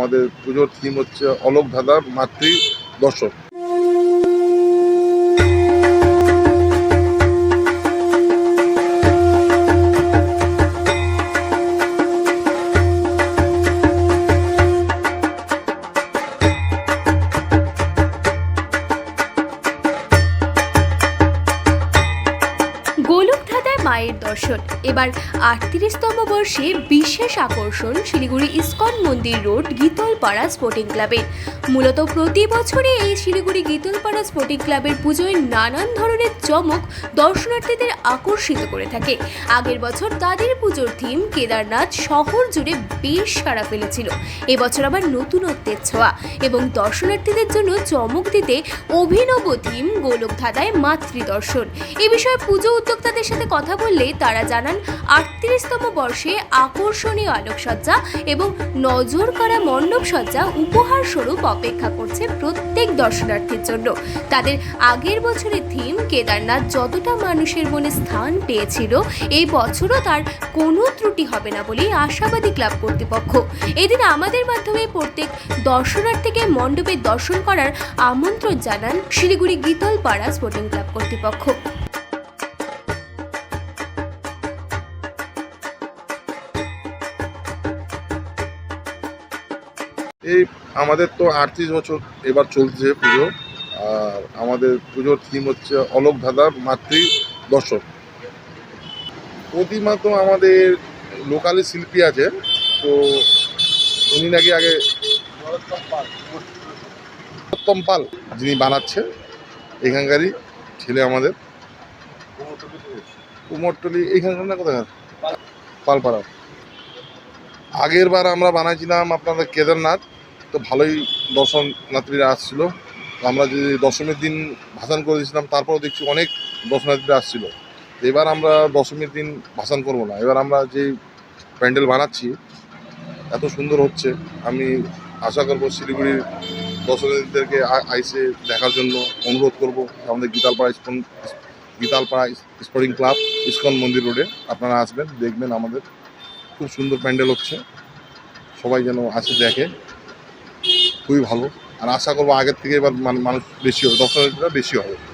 আমাদের পুজোর থিম হচ্ছে অলোক ধাঁধা মাতৃ দর্শন মায়ের দর্শন। এবার আটত্রিশতম বর্ষে বিশেষ আকর্ষণ শিলিগুড়ি ইস্কন মন্দির রোড গীতলপাড়া স্পোর্টিং ক্লাবের মূলত প্রতি বছরই এই শিলিগুড়ি গীতলপাড়া স্পোর্টিং ক্লাবের পুজোয় নানান ধরনের চমক দর্শনার্থীদের আকর্ষিত করে থাকে। আগের বছর তাদের পুজোর থিম কেদারনাথ শহর জুড়ে বেশ সাড়া ফেলেছিল। এবছর আবার নতুনত্বের ছোঁয়া এবং দর্শনার্থীদের জন্য চমক দিতে অভিনব থিম গোলকধাঁধায় মাতৃদর্শন। এ বিষয়ে পুজো উদ্যোক্তাদের সাথে কথা বললে তারা জানান, আটত্রিশতম বর্ষে আকর্ষণীয় আলোকসজ্জা এবং নজর করা মণ্ডপসজ্জা উপহার স্বরূপ অপেক্ষা করছে প্রত্যেক দর্শনার্থীর জন্য। তাদের আগের বছরের থিম কেদারনাথ যতটা মানুষের মনে স্থান পেয়েছিল, এই বছরও তার কোনো ত্রুটি হবে না বলেই আশাবাদী ক্লাব কর্তৃপক্ষ। এদিন আমাদের মাধ্যমে প্রত্যেক দর্শনার্থীকে মণ্ডপে দর্শন করার আমন্ত্রণ জানান শিলিগুড়ি গীতলপাড়া স্পোর্টিং ক্লাব কর্তৃপক্ষ। এই আমাদের তো আটত্রিশ বছর এবার চলছে পুজো। আর আমাদের পুজোর থিম হচ্ছে অলোক ধাঁধা, মাতৃ, দর্শক। প্রতিমা তো আমাদের লোকালি শিল্পী আছে, তো উনি নাকি আগে উত্তম পাল। যিনি বানাচ্ছে এখানকারই ছেলে আমাদের। কুমোরটলি। এইখানকার না কোথায় পালপাড়া। আগের বার আমরা বানাইছিলাম আপনাদের কেদারনাথ, তো ভালোই দর্শনার্থীরা আসছিল। আমরা যে দশমীর দিন ভাসান করে দিয়েছিলাম, তারপরও দেখছি অনেক দর্শনার্থীরা আসছিল। এবার আমরা দশমীর দিন ভাসান করব না। এবার আমরা যে প্যান্ডেল বানাচ্ছি, এত সুন্দর হচ্ছে। আমি আশা করব শিলিগুড়ির দর্শনার্থীদেরকে আইসে দেখার জন্য অনুরোধ করব। আমাদের Gitalpara ISKCON, Gitalpara sporting club, ISKCON মন্দির রোডে আপনারা আসবেন, দেখবেন আমাদের খুব সুন্দর প্যান্ডেল হচ্ছে। সবাই যেন আসে দেখে। খুবই ভালো। আর আশা করব আগের থেকে এবার মান- মানুষ বেশি হবে দর্শনার্থীরা বেশি হবে।